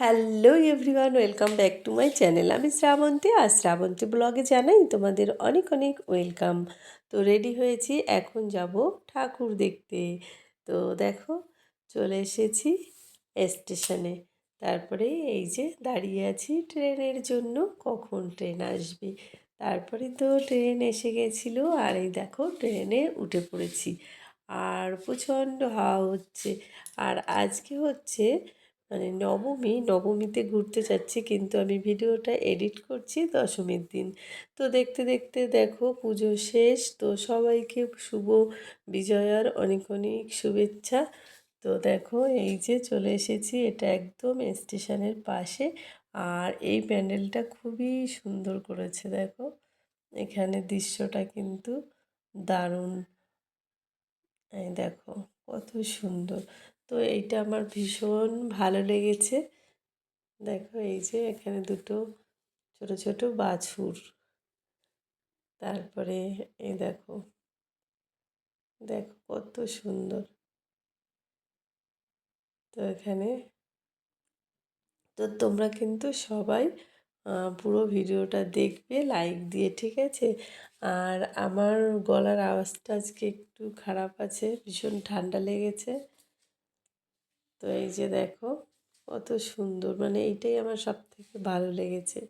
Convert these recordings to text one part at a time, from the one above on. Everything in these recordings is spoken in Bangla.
Hello everyone welcome back to my channel আমি শ্রাবন্তী, আর শ্রাবন্তী ব্লগে জানাই তোমাদের অনেক অনেক ওয়েলকাম তো রেডি হয়েছি, এখন যাব ঠাকুর দেখতে। তো দেখো, চলে এসেছি স্টেশনে তারপরে এই যে দাঁড়িয়ে আছি ট্রেনের জন্য, কখন ট্রেন আসবে। তারপরে তো ট্রেন এসে গেছিল, আর এই দেখো ট্রেনে উঠে পড়েছি। আর প্রচণ্ড হাওয়া হচ্ছে। আর আজকে হচ্ছে মানে নবমী, নবমীতে ঘুরতে যাচ্ছি কিন্তু আমি ভিডিওটা এডিট করছি দশমীর দিন। তো দেখতে দেখতে দেখো পুজো শেষ, তো সবাইকে শুভ বিজয়ার অনেক অনেক শুভেচ্ছা। তো দেখো এই যে চলে এসেছি, এটা একদম স্টেশনের পাশে আর এই প্যান্ডেলটা খুবই সুন্দর করেছে দেখো। এখানে দৃশ্যটা কিন্তু দারুণ। এই দেখো কত সুন্দর। তো এইটা আমার ভীষণ ভালো লেগেছে। দেখো এই যে এখানে দুটো ছোট ছোট বাছুর। তারপরে এই দেখো দেখো কত সুন্দর। তো এখানে, তো তোমরা কিন্তু সবাই পুরো ভিডিওটা দেখবে লাইক দিয়ে, ঠিক আছে? আর আমার গলার আওয়াজটা আজকে একটু খারাপ আছে, ভীষণ ঠান্ডা লেগেছে। তো এই যে দেখো, কত সুন্দর। মানে এইটাই আমার সব থেকে ভালো লেগেছে।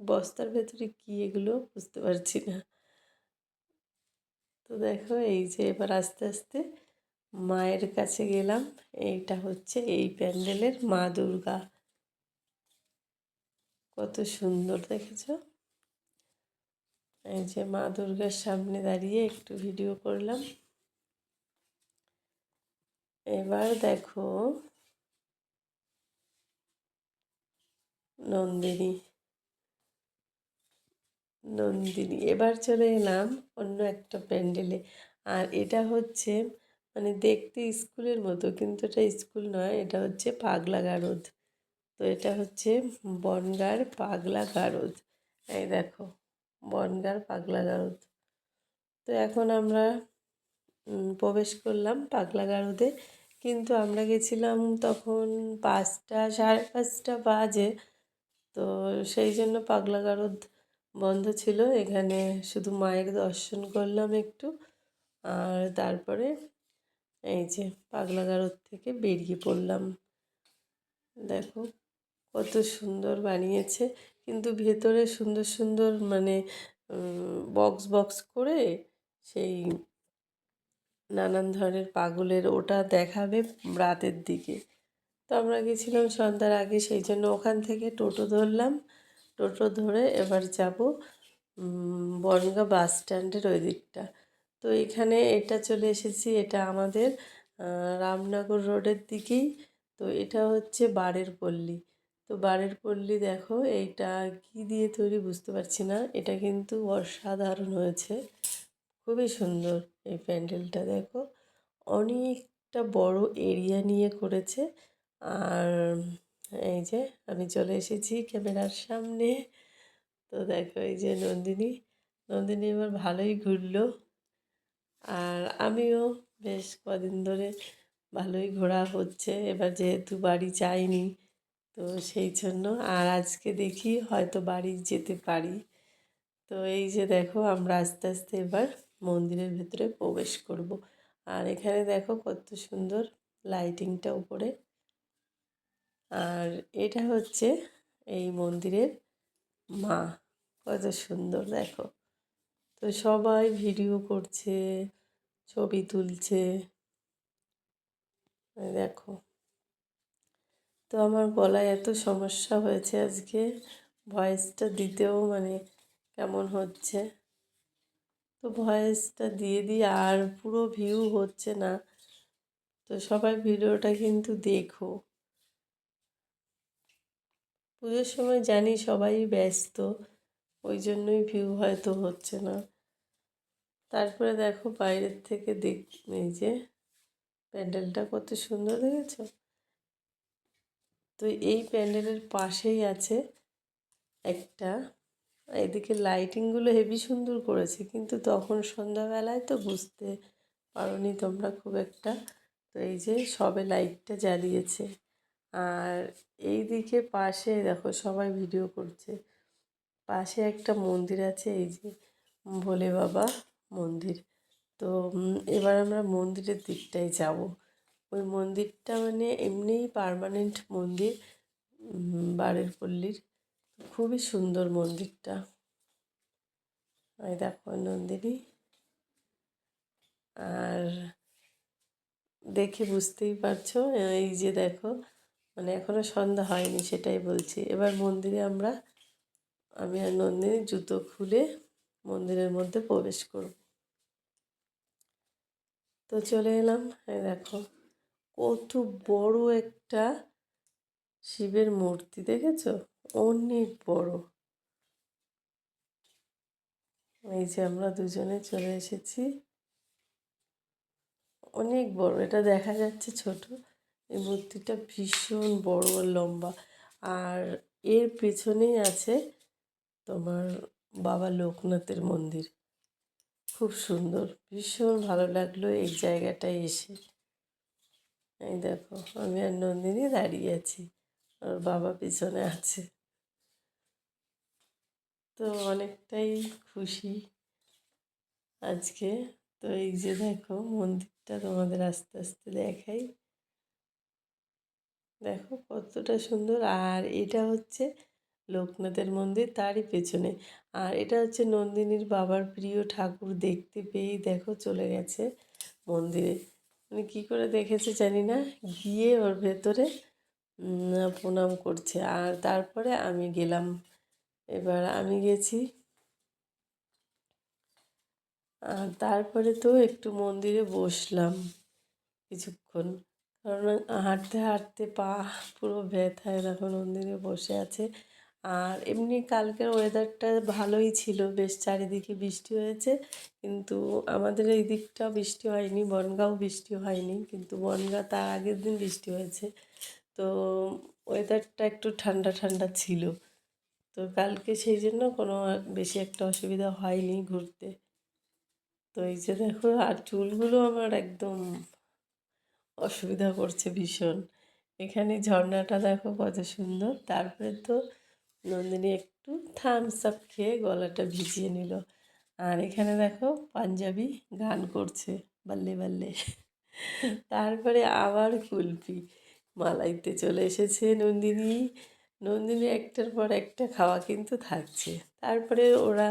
বস্তার ভেতরে কী এগুলো বুঝতে পারছি না। তো দেখো, এই যে এবার আস্তে আস্তে মায়ের কাছে গেলাম। এইটা হচ্ছে এই প্যান্ডেলের মা দুর্গা। কত সুন্দর, দেখেছ? এই যে মা দুর্গার সামনে দাঁড়িয়ে একটু ভিডিও করলাম। এবার দেখো নন্দিনী নন্দিনী। এবার চলে এলাম অন্য একটা প্যান্ডেলে। আর এটা হচ্ছে মানে দেখতে স্কুলের মতো, কিন্তু এটা স্কুল নয়, এটা হচ্ছে পাগলা গারদ। তো এটা হচ্ছে বনগার পাগলা গারদ। এই দেখো, বনগার পাগলা গারদ। তো এখন আমরা প্রবেশ করলাম পাগলা গারদে। কিন্তু আমরা গেছিলাম তখন পাঁচটা, সাড়ে পাঁচটা বাজে। তো সেই জন্য পাগলা গারদ বন্ধ ছিল। এখানে শুধু মায়ের দর্শন করলাম একটু। আর তারপরে এই যে পাগলা গারদ থেকে বেরিয়ে পড়লাম। দেখো কত সুন্দর বানিয়েছে। কিন্তু ভেতরে সুন্দর সুন্দর মানে বক্স বক্স করে সেই নানান ধরনের পাগলের ওটা দেখাবে রাতের দিকে। তো আমরা গেছিলাম সন্ধ্যার আগে, সেই জন্য ওখান থেকে টোটো ধরলাম। টোটো ধরে এবার যাব বনগা বাস স্ট্যান্ডের ওই দিকটা তো এখানে এটা চলে এসেছি, এটা আমাদের রামনগর রোডের দিকেই। তো এটা হচ্ছে বারের পল্লী। তো বারের পল্লী দেখো, এইটা কি দিয়ে তৈরি বুঝতে পারছি না। এটা কিন্তু অসাধারণ হয়েছে। খুবই সুন্দর এই প্যান্ডেলটা, দেখো। অনেকটা বড় এরিয়া নিয়ে করেছে। আর এই যে আমি চলে এসেছি ক্যামেরার সামনে। তো দেখো এই যে নন্দিনী নন্দিনী এবার ভালোই ঘুরলো। আর আমিও বেশ কদিন ধরে ভালোই ঘোরা হচ্ছে। এবার যেহেতু বাড়ি যাইনি, তো সেই জন্য আর আজকে দেখি হয়তো বাড়ি যেতে পারি। তো এই যে দেখো আমরা আস্তে আস্তে এবার মন্দিরের ভেতরে প্রবেশ করব। আর এখানে দেখো কত সুন্দর লাইটিংটা উপরে। আর এটা হচ্ছে এই মন্দিরের মা, কত সুন্দর দেখো। তো সবাই ভিডিও করছে, ছবি তুলছে। দেখো। তো আমার গলায় এত সমস্যা হয়েছে আজকে ভয়েসটা দিতেও মানে কেমন হচ্ছে। তো ভয়েসটা দিয়ে দিই আর পুরো ভিউ হচ্ছে না। তো সবাই ভিডিওটা কিন্তু দেখো। পুজোর সময় জানি সবাই ব্যস্ত, ওই জন্যই ভিউ হয়তো হচ্ছে না। তারপরে দেখো বাইরের থেকে দেখ, এই যে প্যান্ডেলটা কত সুন্দর দেখেছ? তো এই প্যান্ডেলের পাশেই আছে একটা এদিকে লাইটিংগুলো হেভি সুন্দর করেছে, কিন্তু তখন সন্ধ্যাবেলায় তো বুঝতে পারোনি তোমরা খুব একটা। তো এই যে সবে লাইটটা জ্বালিয়েছে। আর এই দিকে পাশে দেখো সবাই ভিডিও করছে। পাশে একটা মন্দির আছে, এই যে ভোলে বাবা মন্দির। তো এবার আমরা মন্দিরের দিকটায় যাব। ওই মন্দিরটা মানে এমনিই পার্মানেন্ট মন্দির বাড়ির পল্লীর খুবই সুন্দর মন্দিরটা। এই দেখো নন্দিনী। আর দেখে বুঝতেই পারছ, এই যে দেখো মানে এখনও সন্ধ্যা হয়নি সেটাই বলছি। এবার মন্দিরে আমরা, আমি আর নন্দিনী জুতো খুলে মন্দিরের মধ্যে প্রবেশ করব। তো চলে এলাম, এই দেখো, কত বড় একটা শিবের মূর্তি, দেখেছ? অনেক বড়। এই যে আমরা দুজনে চলে এসেছি। অনেক বড়, এটা দেখা যাচ্ছে ছোট। এই মূর্তিটা ভীষণ বড় আর লম্বা। আর এর পেছনেই আছে তোমার বাবা লোকনাথের মন্দির। খুব সুন্দর, ভীষণ ভালো লাগল এই জায়গাটায় এসে। এই দেখো, আমি আর নন্দিনী দাঁড়িয়ে আছি আর বাবা পিছনে আছে। তো অনেকটাই খুশি আজকে। তো এই যে দেখো, মন্দিরটা তোমাদের আস্তে আস্তে দেখাই। দেখো কতটা সুন্দর। আর এটা হচ্ছে লোকনাথের মন্দির, তারই পেছনে। আর এটা হচ্ছে নন্দিনীর বাবার প্রিয় ঠাকুর দেখতে পেয়েই দেখো চলে গেছে মন্দিরে। মানে কী করে দেখেছে জানি না, গিয়ে ওর ভেতরে প্রণাম করছে। আর তারপরে আমি গেলাম এবার আমি গেছি। আর তারপরে তো একটু মন্দিরে বসলাম কিছুক্ষণ। কারণ হাঁটতে হাঁটতে পা পুরো ব্যথায় দেখো মন্দিরে বসে আছে। আর এমনি কালকের ওয়েদারটা ভালোই ছিল, বেশ চারিদিকে বৃষ্টি হয়েছে। কিন্তু আমাদের এই দিকটা বৃষ্টি হয়নি, বনগাঁও বৃষ্টি হয়নি, কিন্তু বনগাঁ তার আগের দিন বৃষ্টি হয়েছে। তো ওয়েদারটা একটু ঠান্ডা ঠান্ডা ছিল। তো কালকে সেই জন্য কোনো বেশি একটা অসুবিধা হয়নি ঘুরতে। তো এই যে দেখো, আর চুলগুলো আমার একদম অসুবিধা করছে ভীষণ। এখানে ঝর্ণাটা দেখো কত সুন্দর। তারপরে তো নন্দিনী একটু থামস আপ খেয়ে গলাটা ভিজিয়ে নিল। আর এখানে দেখো পাঞ্জাবি গান করছে, বাল্লে বাল্লে। তারপরে আবার কুলপি মালাইতে চলে এসেছে নন্দিনী। নন্দিনী একটার পর একটা খাওয়া কিন্তু থাকছে। তারপরে ওরা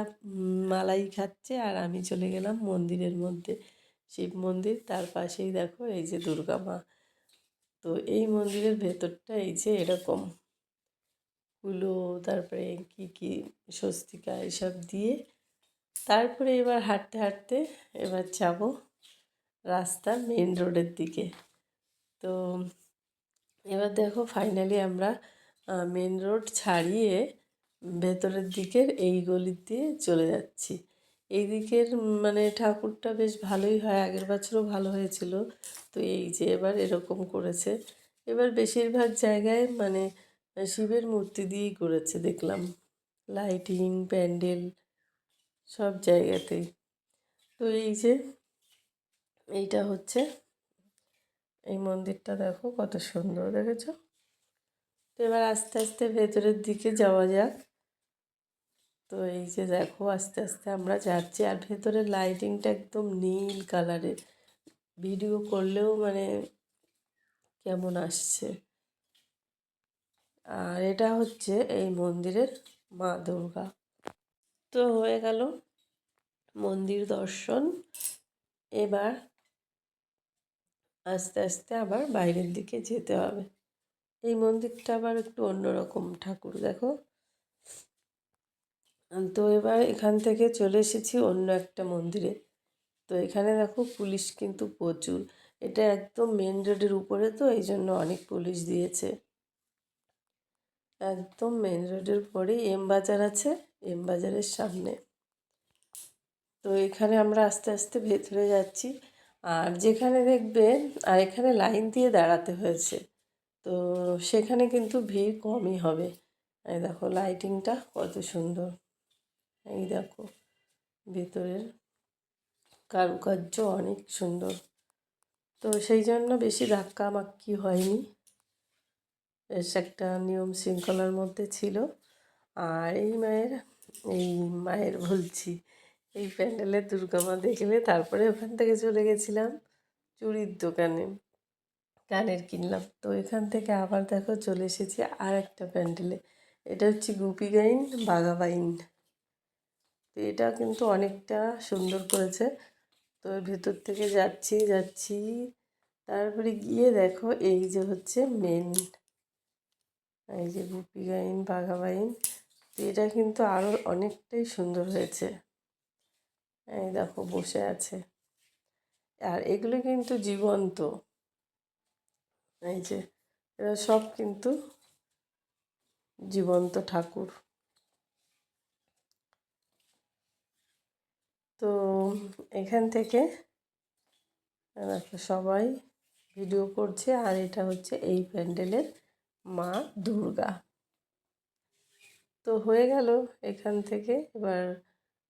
মালাই খাচ্ছে আর আমি চলে গেলাম মন্দিরের মধ্যে। শিব মন্দির, তার পাশেই দেখো এই যে দুর্গা মা। তো এই মন্দিরের ভেতরটা এই যে এরকম কুলো, তারপরে কি কি, স্বস্তিকা এসব দিয়ে। তারপরে এবার হাঁটতে হাঁটতে এবার যাব রাস্তা মেন রোডের দিকে। তো এবার দেখো ফাইনালি আমরা মেন রোড ছাড়িয়ে ভেতরের দিকের এই গলি দিয়ে চলে যাচ্ছি। এই দিকের মানে ঠাকুরটা বেশ ভালোই হয়, আগের বছরও ভালো হয়েছিল। তো এই যে এবার এরকম করেছে। এবার বেশিরভাগ জায়গায় মানে শিবের মূর্তি দিয়েই করেছে, দেখলাম। লাইটিং, প্যান্ডেল, সব জায়গাতেই। তো এই যে এইটা হচ্ছে। এই মন্দিরটা দেখো কত সুন্দর, দেখেছ? তো এবার আস্তে আস্তে ভেতরের দিকে যাওয়া যাক। তো এই যে দেখো, আস্তে আস্তে আমরা যাচ্ছি। আর ভেতরে লাইটিংটা একদম নীল কালারের ভিডিও করলেও মানে কেমন আসছে। আর এটা হচ্ছে এই মন্দিরের মা দুর্গা। তো হয়ে গেল মন্দির দর্শন। এবার আস্তে আস্তে আবার বাইরের দিকে যেতে হবে। এই মন্দিরটা আবার একটু অন্যরকম ঠাকুর, দেখো। তো এবার এখান থেকে চলে এসেছি অন্য একটা মন্দিরে। তো এখানে দেখো পুলিশ কিন্তু প্রচুর। এটা একদম মেন রোডের উপরে তো, এই জন্য অনেক পুলিশ দিয়েছে। একদম মেন রোডের পরেই এম বাজার আছে এম বাজারের সামনে। তো এখানে আমরা আস্তে আস্তে ভেতরে যাচ্ছি। আর যেখানে দেখবে, আর এখানে লাইন দিয়ে দাঁড়াতে হয়েছে। তো সেখানে কিন্তু ভিড় কমই হবে। এই দেখো লাইটিংটা কত সুন্দর। এই দেখো ভেতরের কারুকার্য অনেক সুন্দর। তো সেই জন্য বেশি ধাক্কা মাক্কি হয়নি। বেশ একটা নিয়ম শৃঙ্খলার মধ্যে ছিল। আর এই মায়ের এই মায়ের বলছি, এই প্যান্ডেলের দুর্গা মা দেখলে তারপরে ওখান থেকে চলে গেছিলাম চুড়ির দোকানে। কানের কিনলাম। তো এখান থেকে আবার দেখো চলে এসেছি আর একটা প্যান্ডেলে। এটা হচ্ছে গুপি গাইন বাঘাবাইন তো এটা কিন্তু অনেকটা সুন্দর করেছে। তো ভেতর থেকে যাচ্ছি যাচ্ছি। তারপরে গিয়ে দেখো এই যে হচ্ছে মেন এই যে গুপি গাইন বাঘাবাইন তো এটা কিন্তু আরও অনেকটাই সুন্দর হয়েছে। এই দেখো বসে আছে। আর এগুলো কিন্তু জীবন্ত। এই যে, এরা সব কিন্তু জীবন্ত ঠাকুর। তো এখান থেকে সবাই ভিডিও করছে, আর এটা হচ্ছে এই প্যান্ডেলের মা দুর্গা। তো হয়ে গেল এখান থেকে, এবার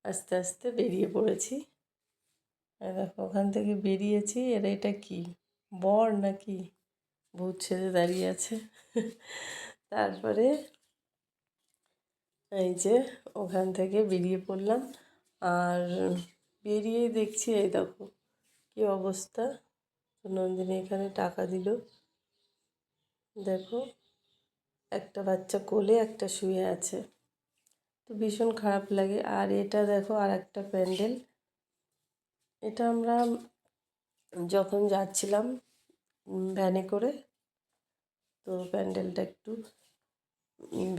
আস্তে আস্তে বেরিয়ে পড়েছি। দেখো, ওখান থেকে বেরিয়েছি, এর এটা কি? বর নাকি? ভূত ছেড়ে দাঁড়িয়ে আছে। তারপরে এই যে ওখান থেকে বেরিয়ে পড়লাম। আর বেরিয়ে দেখছি, এই দেখো কী অবস্থা। নন্দিনী এখানে টাকা দিল। দেখো, একটা বাচ্চা কোলে, একটা শুয়ে আছে। তো ভীষণ খারাপ লাগে। আর এটা দেখো, আর একটা প্যান্ডেল। এটা আমরা যখন যাচ্ছিলাম ভ্যানে করে। তো প্যান্ডেলটা একটু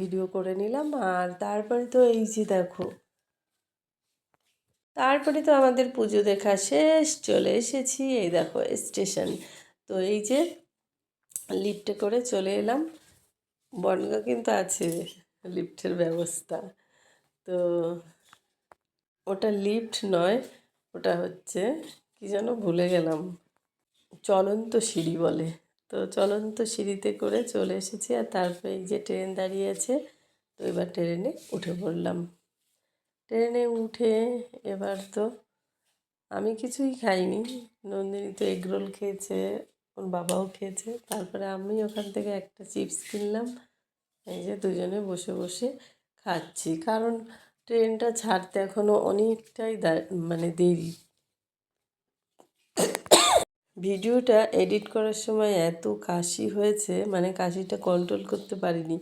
ভিডিও করে নিলাম। আর তারপরে তো এই যে দেখো, তারপরে তো আমাদের পুজো দেখা শেষ, চলে এসেছি। এই দেখো স্টেশন তো এই যে লিফটে করে চলে এলাম। বনগা কিন্তু আছে লিফটের ব্যবস্থা। তো ওটা লিফট নয়, ওটা হচ্ছে, কি যেন ভুলে গেলাম। চলন্ত সিঁড়ি বলে। তো চলন্ত সিঁড়িতে করে চলে এসেছি আর তারপরে এই যে ট্রেন দাঁড়িয়ে আছে, তো এবার ট্রেনে উঠে পড়লাম। ট্রেনে উঠে এবার তো আমি কিছুই খাইনি। নন্দিনী তো এগরোল খেয়েছে, ওর বাবাও খেয়েছে। তারপরে আমি ওখান থেকে একটা চিপস কিনলাম। এই যে দুজনে বসে বসে খাচ্ছি। কারণ ট্রেনটা ছাড়তে এখনও অনেকটাই মানে দেরি। ভিডিওটা এডিট করার সময় এত কাশি হয়েছে মানে কাশিটা কন্ট্রোল করতে পারিনি।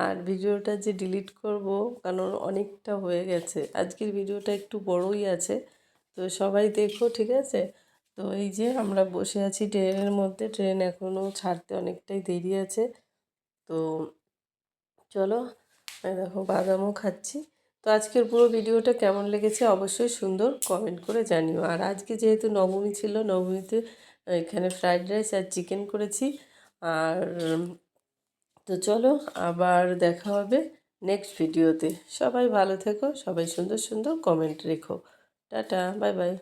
আর ভিডিওটা যে ডিলিট করব, কারণ অনেকটা হয়ে গেছে। আজকের ভিডিওটা একটু বড়ই আছে, তো সবাই দেখো, ঠিক আছে? তো এই যে আমরা বসে আছি ট্রেনের মধ্যে, ট্রেন এখনও ছাড়তে অনেকটাই দেরি আছে। তো চলো দেখো বাদামও খাচ্ছি। তো আজকের পুরো ভিডিওটা কেমন লেগেছে অবশ্যই সুন্দর কমেন্ট করে জানিও। আর আজকে যেহেতু নবমী ছিল, নবমীতে এখানে ফ্রাইড রাইস আর চিকেন করেছি। আর তো চলো আবার দেখা হবে নেক্সট ভিডিওতে সবাই ভালো থেকো, সবাই সুন্দর সুন্দর কমেন্ট রেখো। Tata bye bye